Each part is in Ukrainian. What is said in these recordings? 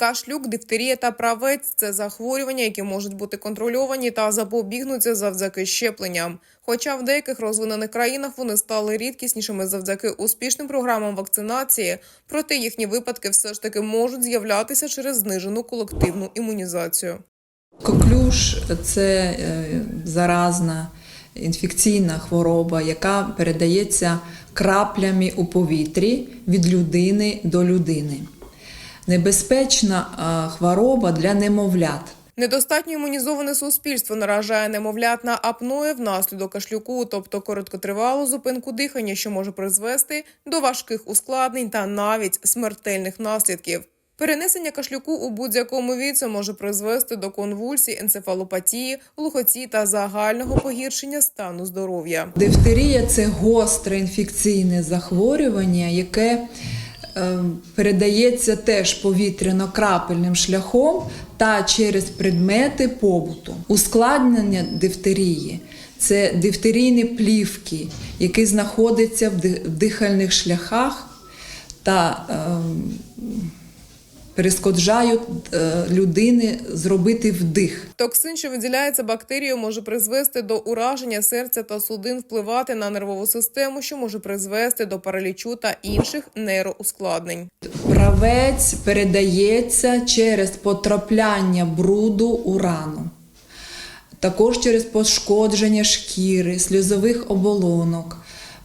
Кашлюк, дифтерія та правець це захворювання, які можуть бути контрольовані та запобігнуться завдяки щепленням. Хоча в деяких розвинених країнах вони стали рідкіснішими завдяки успішним програмам вакцинації, проте їхні випадки все ж таки можуть з'являтися через знижену колективну імунізацію. Коклюш це е, заразна інфекційна хвороба, яка передається краплями у повітрі від людини до людини. Небезпечна е, хвороба для немовлят. Недостатньо імунізоване суспільство наражає немовлят на апноє внаслідок кашлюку, тобто короткотривалу зупинку дихання, що може призвести до важких ускладнень та навіть смертельних наслідків. Перенесення кашлюку у будь-якому віці може призвести до конвульсій, енцефалопатії, глухоті та загального погіршення стану здоров'я. Дифтерія це гостре інфекційне захворювання, яке передається теж повітряно-крапельним шляхом та через предмети побуту. Ускладнення дифтерії це дифтерійні плівки, які знаходяться в дихальних шляхах та перешкоджають е, людини зробити вдих. Токсин, що виділяється бактерією, може призвести до ураження серця та судин, впливати на нервову систему, що може призвести до паралічу та інших нейроускладнень. Правець передається через потрапляння бруду у рану, також через пошкодження шкіри, сльозових оболонок,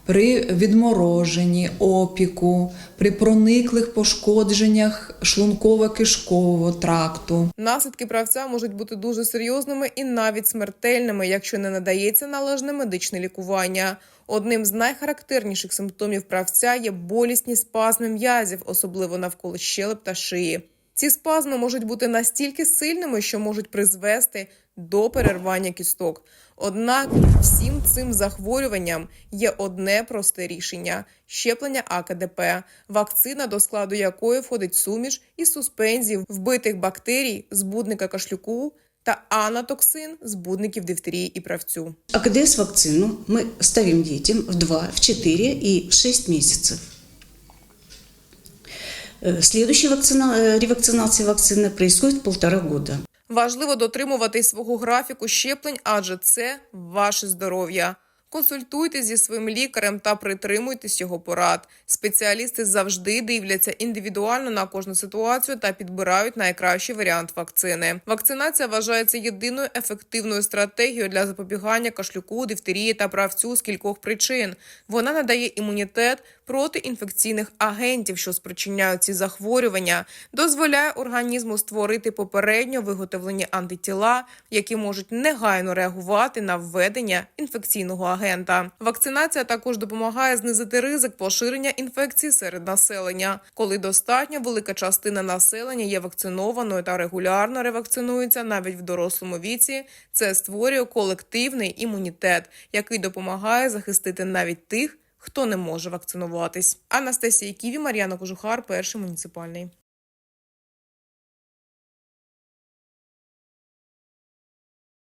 при відмороженні, опіку, при прониклих пошкодженнях шлунково-кишкового тракту. Наслідки правця можуть бути дуже серйозними і навіть смертельними, якщо не надається належне медичне лікування. Одним з найхарактерніших симптомів правця є болісні спазми м'язів, особливо навколо щелеп та шиї. Ці спазми можуть бути настільки сильними, що можуть призвести до перервання кісток. Однак всім цим захворюванням є одне просте рішення щеплення АКДП, вакцина, до складу якої входить суміш із суспензій вбитих бактерій, збудника кашлюку та анатоксин збудників дифтерії і правцю. АКДС вакцину мы ставим детям в 2, в 4 и в 6 месяцев. Э, Следующая вакцина, э, ревакцинация вакцины происходит полтора года. Важливо дотримуватись свого графіку щеплень, адже це ваше здоров'я. Консультуйтесь зі своїм лікарем та притримуйтесь його порад. Спеціалісти завжди дивляться індивідуально на кожну ситуацію та підбирають найкращий варіант вакцини. Вакцинація вважається єдиною ефективною стратегією для запобігання кашлюку, дифтерії та правцю з кількох причин. Вона надає імунітет проти інфекційних агентів, що спричиняють ці захворювання, дозволяє організму створити попередньо виготовлені антитіла, які можуть негайно реагувати на введення інфекційного агента. Вакцинація також допомагає знизити ризик поширення інфекції серед населення, коли достатньо велика частина населення є вакцинованою та регулярно ревакцинується навіть в дорослому віці. Це створює колективний імунітет, який допомагає захистити навіть тих, хто не може вакцинуватись. Анастасія Ківі, Мар'яна Кожухар, перший муніципальний.